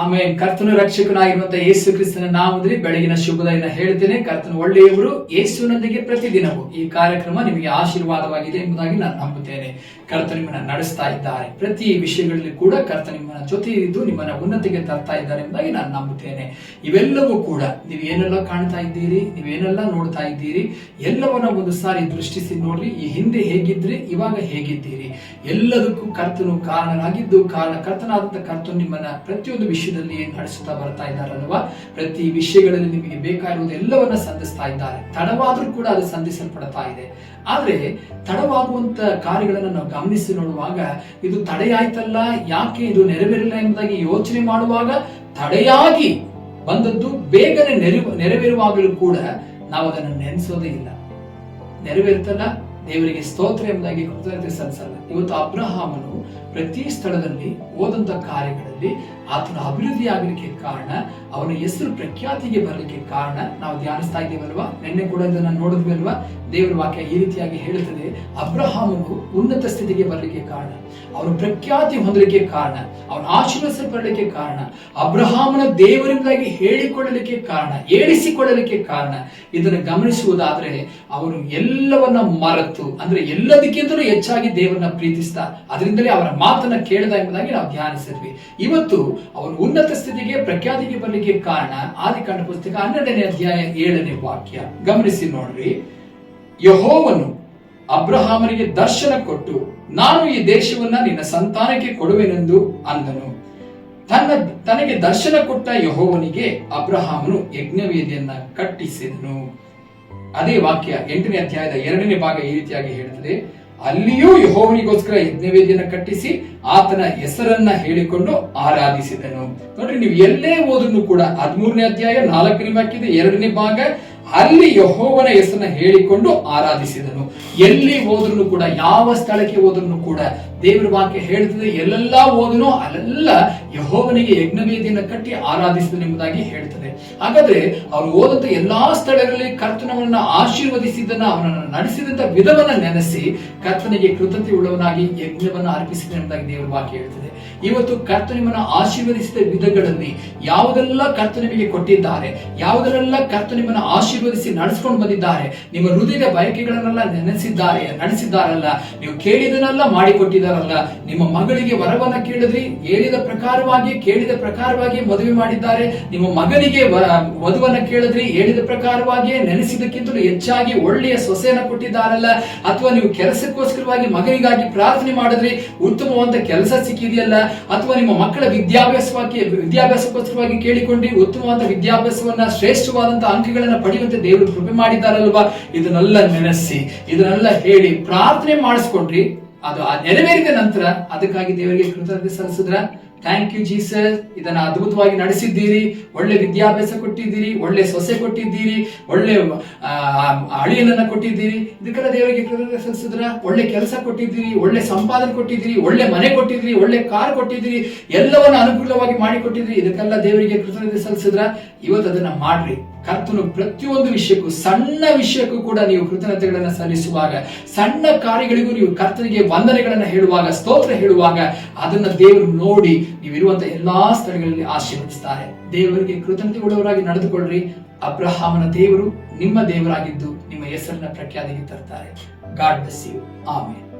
ಆಮೇಲೆ ಕರ್ತನ ರಕ್ಷಕನಾಗಿರುವಂತಹ ಯೇಸು ಕ್ರಿಸ್ತನ ನಾಮದಲ್ಲಿ ಬೆಳಗಿನ ಶುಭದಯನ ಹೇಳ್ತೇನೆ. ಕರ್ತನ ಒಳ್ಳೆಯವರು, ಯೇಸುವಿನೊಂದಿಗೆ ಪ್ರತಿದಿನವೂ ಈ ಕಾರ್ಯಕ್ರಮ ನಿಮಗೆ ಆಶೀರ್ವಾದವಾಗಿದೆ ಎಂಬುದಾಗಿ ನಾನು ನಂಬುತ್ತೇನೆ. ಕರ್ತ ನಿಮ್ಮನ್ನ ನಡೆಸ್ತಾ ಇದ್ದಾರೆ. ಪ್ರತಿ ವಿಷಯಗಳಲ್ಲಿ ಕೂಡ ಕರ್ತ ನಿಮ್ಮನ್ನ ಜೊತೆ ಇದ್ದು ನಿಮ್ಮನ್ನ ಉನ್ನತಿಗೆ ತರ್ತಾ ಇದ್ದಾರೆ ಎಂಬುದಾಗಿ ನಾನು ನಂಬುತ್ತೇನೆ. ಇವೆಲ್ಲವೂ ಕೂಡ ನೀವು ಏನೆಲ್ಲ ಕಾಣ್ತಾ ಇದ್ದೀರಿ ನೀವೇನೆಲ್ಲ ನೋಡ್ತಾ ಇದ್ದೀರಿ, ಎಲ್ಲವನ್ನ ಒಂದು ಸಾರಿ ದೃಷ್ಟಿಸಿ ನೋಡ್ರಿ. ಈ ಹಿಂದೆ ಹೇಗಿದ್ರಿ, ಇವಾಗ ಹೇಗಿದ್ದೀರಿ? ಎಲ್ಲದಕ್ಕೂ ಕರ್ತನು ಕಾರಣನಾಗಿದ್ದು ಕಾರಣ ಕರ್ತನಾದಂತ ಕರ್ತನು ನಿಮ್ಮನ್ನ ಪ್ರತಿಯೊಂದು ವಿಷಯದಲ್ಲಿ ನಡೆಸುತ್ತಾ ಬರ್ತಾ ಇದ್ದಾರೆ ಅಲ್ವಾ ಪ್ರತಿ ವಿಷಯಗಳಲ್ಲಿ ನಿಮಗೆ ಬೇಕಾಗಿರುವುದು ಎಲ್ಲವನ್ನ ಸಂಧಿಸ್ತಾ ಇದ್ದಾರೆ. ತಡವಾದ್ರೂ ಕೂಡ ಅದು ಸಂಧಿಸಲ್ಪಡ್ತಾ ಇದೆ. ಆದ್ರೆ ತಡವಾಗುವಂತ ಕಾರ್ಯಗಳನ್ನು ನಾವು ಗಮನಿಸಿ ನೋಡುವಾಗ ಇದು ತಡೆಯಾಯ್ತಲ್ಲ? ಯಾಕೆ ಇದು ನೆರವೇರಿಲ್ಲ ಎಂಬುದಾಗಿ ಯೋಚನೆ ಮಾಡುವಾಗ ತಡೆಯಾಗಿ ಬಂದದ್ದು ಬೇಗನೆ ನೆರವು ನೆರವೇರುವಾಗಲೂ ಕೂಡ ನಾವು ಅದನ್ನು ನೆನೆಸೋದೇ ಇಲ್ಲ. ನೆರವೇರ್ತಲ್ಲ? ದೇವರಿಗೆ ಸ್ತೋತ್ರ ಎಂಬುದಾಗಿ ಕೃತಜ್ಞತೆ ಸಲ್ಲಿಸಲ್ಲ ಇವತ್ತು ಅಬ್ರಹಾಮನು ಪ್ರತಿ ಸ್ಥಳದಲ್ಲಿ ಓದಂತ ಕಾರ್ಯಗಳಲ್ಲಿ ಆತನ ಅಭಿವೃದ್ಧಿ ಆಗಲಿಕ್ಕೆ ಕಾರಣ, ಅವನ ಹೆಸರು ಪ್ರಖ್ಯಾತಿಗೆ ಬರಲಿಕ್ಕೆ ಕಾರಣ ನಾವು ಧ್ಯಾನಿಸ್ತಾ ಇದ್ದೇವಲ್ವಾ ನಿನ್ನೆ ಕೂಡ ಇದನ್ನ ನೋಡಿದ್ವಿ ದೇವರ ವಾಕ್ಯ ಈ ರೀತಿಯಾಗಿ ಹೇಳುತ್ತದೆ, ಅಬ್ರಹಾಮನು ಉನ್ನತ ಸ್ಥಿತಿಗೆ ಬರಲಿಕ್ಕೆ ಕಾರಣ, ಅವನು ಪ್ರಖ್ಯಾತಿ ಹೊಂದಲಿಕ್ಕೆ ಕಾರಣ, ಅವನು ಆಶೀರ್ವಸಲ್ಪಡಲಿಕ್ಕೆ ಕಾರಣ, ಅಬ್ರಹಾಮನ ದೇವರಿಂದಾಗಿ ಹೇಳಿಕೊಳ್ಳಲಿಕ್ಕೆ ಕಾರಣ, ಏಳಿಸಿಕೊಳ್ಳಲಿಕ್ಕೆ ಕಾರಣ. ಇದನ್ನು ಗಮನಿಸುವುದಾದ್ರೆ ಅವನು ಎಲ್ಲವನ್ನ ಮರೆತು ಅಂದ್ರೆ ಎಲ್ಲದಕ್ಕಿಂತಲೂ ಹೆಚ್ಚಾಗಿ ದೇವರನ್ನ ಪ್ರೀತಿಸ್ತಾ ಅದರಿಂದಲೇ ಅವರ ಮಾತನ್ನ ಕೇಳದ ಎಂಬುದಾಗಿ ನಾವು ಧ್ಯಾನಿಸಿದ್ವಿ. ಇವತ್ತು ಅವನು ಉನ್ನತ ಸ್ಥಿತಿಗೆ ಪ್ರಖ್ಯಾತಿಗೆ ಬರಲಿಕ್ಕೆ ಕಾರಣ ಆದಿಕಾಂಡ ಪುಸ್ತಕ ಹನ್ನೆರಡನೇ ಅಧ್ಯಾಯ ಏಳನೇ ವಾಕ್ಯ. ಗಮನಿಸಿ ನೋಡ್ರಿ. ಯಹೋವನು ಅಬ್ರಹಾಮನಿಗೆ ದರ್ಶನ ಕೊಟ್ಟು, ನಾನು ಈ ದೇಶವನ್ನ ನಿನ್ನ ಸಂತಾನಕ್ಕೆ ಕೊಡುವೆನೆಂದು ಅಂದನು. ತನ್ನ ತನಗೆ ದರ್ಶನ ಕೊಟ್ಟ ಯಹೋವನಿಗೆ ಅಬ್ರಹಾಮನು ಯಜ್ಞವೇದಿಯನ್ನ ಕಟ್ಟಿಸಿದನು. ಅದೇ ವಾಕ್ಯ ಎಂಟನೇ ಅಧ್ಯಾಯದ ಎರಡನೇ ಭಾಗ ಈ ರೀತಿಯಾಗಿ ಹೇಳುತ್ತದೆ. ಅಲ್ಲಿಯೂ ಯಹೋವನಿಗೋಸ್ಕರ ಯಜ್ಞವೇದಿಯನ್ನು ಕಟ್ಟಿಸಿ ಆತನ ಹೆಸರನ್ನ ಹೇಳಿಕೊಂಡು ಆರಾಧಿಸಿದನು. ನೋಡ್ರಿ, ನೀವು ಎಲ್ಲೇ ಹೋದ್ರು ಕೂಡ ಹದಿಮೂರನೇ ಅಧ್ಯಾಯ ನಾಲ್ಕನೇ ವಾಕ್ಯದ ಎರಡನೇ ಭಾಗ ಅಲ್ಲಿ ಯಹೋವನ ಹೆಸರನ್ನ ಹೇಳಿಕೊಂಡು ಆರಾಧಿಸಿದನು. ಎಲ್ಲಿ ಹೋದ್ರು ಕೂಡ, ಯಾವ ಸ್ಥಳಕ್ಕೆ ಹೋದ್ರು ಕೂಡ ದೇವರ ವಾಕ್ಯ ಹೇಳ್ತದೆ, ಎಲ್ಲೆಲ್ಲ ಓದನೋ ಅಲ್ಲೆಲ್ಲ ಯಹೋವನಿಗೆ ಯಜ್ಞವೇದಿಯನ್ನು ಕಟ್ಟಿ ಆರಾಧಿಸಿದನು ಎಂಬುದಾಗಿ ಹೇಳ್ತದೆ. ಹಾಗಾದ್ರೆ ಅವರು ಓದಂತ ಎಲ್ಲಾ ಸ್ಥಳಗಳಲ್ಲಿ ಕರ್ತನವನ್ನ ಆಶೀರ್ವದಿಸಿದ್ದನ್ನ, ಅವನನ್ನು ನಡೆಸಿದಂತ ವಿಧವನ್ನ ನೆನೆಸಿ ಕರ್ತನಿಗೆ ಕೃತಜ್ಞತೆ ಉಳ್ಳವನಾಗಿ ಯಜ್ಞವನ್ನ ಅರ್ಪಿಸಿದ ಎಂಬುದಾಗಿ ದೇವರ ವಾಕ್ಯ ಹೇಳ್ತದೆ. ಇವತ್ತು ಕರ್ತನಿಮನ ಆಶೀರ್ವದಿಸಿದ ವಿಧಗಳಲ್ಲಿ ಯಾವುದೆಲ್ಲ ಕರ್ತನಿಮಿಗೆ ಕೊಟ್ಟಿದ್ದಾರೆ ಯಾವುದರೆಲ್ಲ ಕರ್ತನಿಮನ ಆಶೀರ್ವದಿಸಿ ನಡೆಸ್ಕೊಂಡು ಬಂದಿದ್ದಾರೆ, ನಿಮ್ಮ ಹೃದಯದ ಬಯಕೆಗಳನ್ನೆಲ್ಲ ನೆನೆಸಿದ್ದಾರೆ, ನಡೆಸಿದ್ದಾರಲ್ಲ, ನೀವು ಕೇಳಿದನೆಲ್ಲ ಮಾಡಿಕೊಟ್ಟಿದ್ದಾರಲ್ಲ ನಿಮ್ಮ ಮಗಳಿಗೆ ವರವನ್ನ ಕೇಳಿದ್ರಿ, ಹೇಳಿದ ಪ್ರಕಾರವಾಗಿ, ಕೇಳಿದ ಪ್ರಕಾರವಾಗಿ ಮದುವೆ ಮಾಡಿದ್ದಾರೆ. ನಿಮ್ಮ ಮಗನಿಗೆ ವಧುವನ್ನ ಕೇಳಿದ್ರಿ, ಹೇಳಿದ ಪ್ರಕಾರವಾಗಿ ನೆನೆಸಿದಕ್ಕಿಂತಲೂ ಹೆಚ್ಚಾಗಿ ಒಳ್ಳೆಯ ಸೊಸೆಯನ್ನ ಕೊಟ್ಟಿದ್ದಾರಲ್ಲ. ಅಥವಾ ನೀವು ಕೆಲಸಕ್ಕೋಸ್ಕರವಾಗಿ ಮಗನಿಗಾಗಿ ಪ್ರಾರ್ಥನೆ ಮಾಡಿದ್ರಿ, ಉತ್ತಮವಾದ ಕೆಲಸ ಸಿಕ್ಕಿದೆಯಲ್ಲ. ಅಥವಾ ನಿಮ್ಮ ಮಕ್ಕಳ ವಿದ್ಯಾಭ್ಯಾಸವಾಗಿ, ವಿದ್ಯಾಭ್ಯಾಸಕ್ಕೋಸ್ಕರವಾಗಿ ಕೇಳಿಕೊಂಡ್ರಿ ಉತ್ತಮವಾದ ವಿದ್ಯಾಭ್ಯಾಸವನ್ನ, ಶ್ರೇಷ್ಠವಾದಂತಹ ಅಂಕಗಳನ್ನ ಪಡೆಯುವಂತೆ ದೇವರು ಕೃಪೆ ಮಾಡಿದ್ದಾರಲ್ವಾ ಇದನ್ನೆಲ್ಲ ನೆನೆಸಿ, ಇದನ್ನೆಲ್ಲ ಹೇಳಿ ಪ್ರಾರ್ಥನೆ ಮಾಡಿಸ್ಕೊಂಡ್ರಿ. ಅದು ಆ ನೆರವೇರಿದ ನಂತರ ಅದಕ್ಕಾಗಿ ದೇವರಿಗೆ ಕೃತಜ್ಞತೆ ಸಲ್ಲಿಸಿದ್ರ ಥ್ಯಾಂಕ್ ಯು ಜೀಸಸ್ ಇದನ್ನ ಅದ್ಭುತವಾಗಿ ನಡೆಸಿದ್ದೀರಿ. ಒಳ್ಳೆ ವಿದ್ಯಾಭ್ಯಾಸ ಕೊಟ್ಟಿದ್ದೀರಿ. ಒಳ್ಳೆ ಸೊಸೆ ಕೊಟ್ಟಿದ್ದೀರಿ. ಒಳ್ಳೆ ಅಳಿಯನನ್ನ ಕೊಟ್ಟಿದ್ದೀರಿ. ಇದಕ್ಕೆಲ್ಲ ದೇವರಿಗೆ ಕೃತಜ್ಞತೆ ಸಲ್ಲಿಸಿದ್ರ? ಒಳ್ಳೆ ಕೆಲಸ ಕೊಟ್ಟಿದ್ದೀರಿ. ಒಳ್ಳೆ ಸಂಪಾದನೆ ಕೊಟ್ಟಿದ್ದೀರಿ. ಒಳ್ಳೆ ಮನೆ ಕೊಟ್ಟಿದ್ದೀರಿ. ಒಳ್ಳೆ ಕಾರ್ ಕೊಟ್ಟಿದ್ದೀರಿ. ಎಲ್ಲವನ್ನ ಅನುಕೂಲವಾಗಿ ಮಾಡಿಕೊಟ್ಟಿದ್ದೀರಿ. ಇದಕ್ಕೆಲ್ಲ ದೇವರಿಗೆ ಕೃತಜ್ಞತೆ ಸಲ್ಲಿಸಿದ್ರ? ಇವತ್ತು ಅದನ್ನ ಮಾಡ್ರಿ. ಕರ್ತನು ಪ್ರತಿಯೊಂದು ವಿಷಯಕ್ಕೂ, ಸಣ್ಣ ವಿಷಯಕ್ಕೂ ಕೂಡ ನೀವು ಕೃತಜ್ಞತೆಗಳನ್ನ ಸಲ್ಲಿಸುವಾಗ, ಸಣ್ಣ ಕಾರ್ಯಗಳಿಗೂ ನೀವು ಕರ್ತನಿಗೆ ವಂದನೆಗಳನ್ನ ಹೇಳುವಾಗ, ಸ್ತೋತ್ರ ಹೇಳುವಾಗ, ಅದನ್ನ ದೇವರು ನೋಡಿ ನೀವಿರುವಂತ ಎಲ್ಲಾ ಸ್ಥಳಗಳಲ್ಲಿ ಆಶೀರ್ವದಿಸ್ತಾರೆ ದೇವರಿಗೆ ಕೃತಜ್ಞತೆ ಉಳ್ಳವರಾಗಿ ನಡೆದುಕೊಳ್ಳ್ರಿ. ಅಬ್ರಹಾಮನ ದೇವರು ನಿಮ್ಮ ದೇವರಾಗಿದ್ದು ನಿಮ್ಮ ಹೆಸರನ್ನ ಪ್ರಖ್ಯಾತಿಗೆ ತರ್ತಾರೆ ಗಾಡ್ ಯು ಆಮೇಲೆ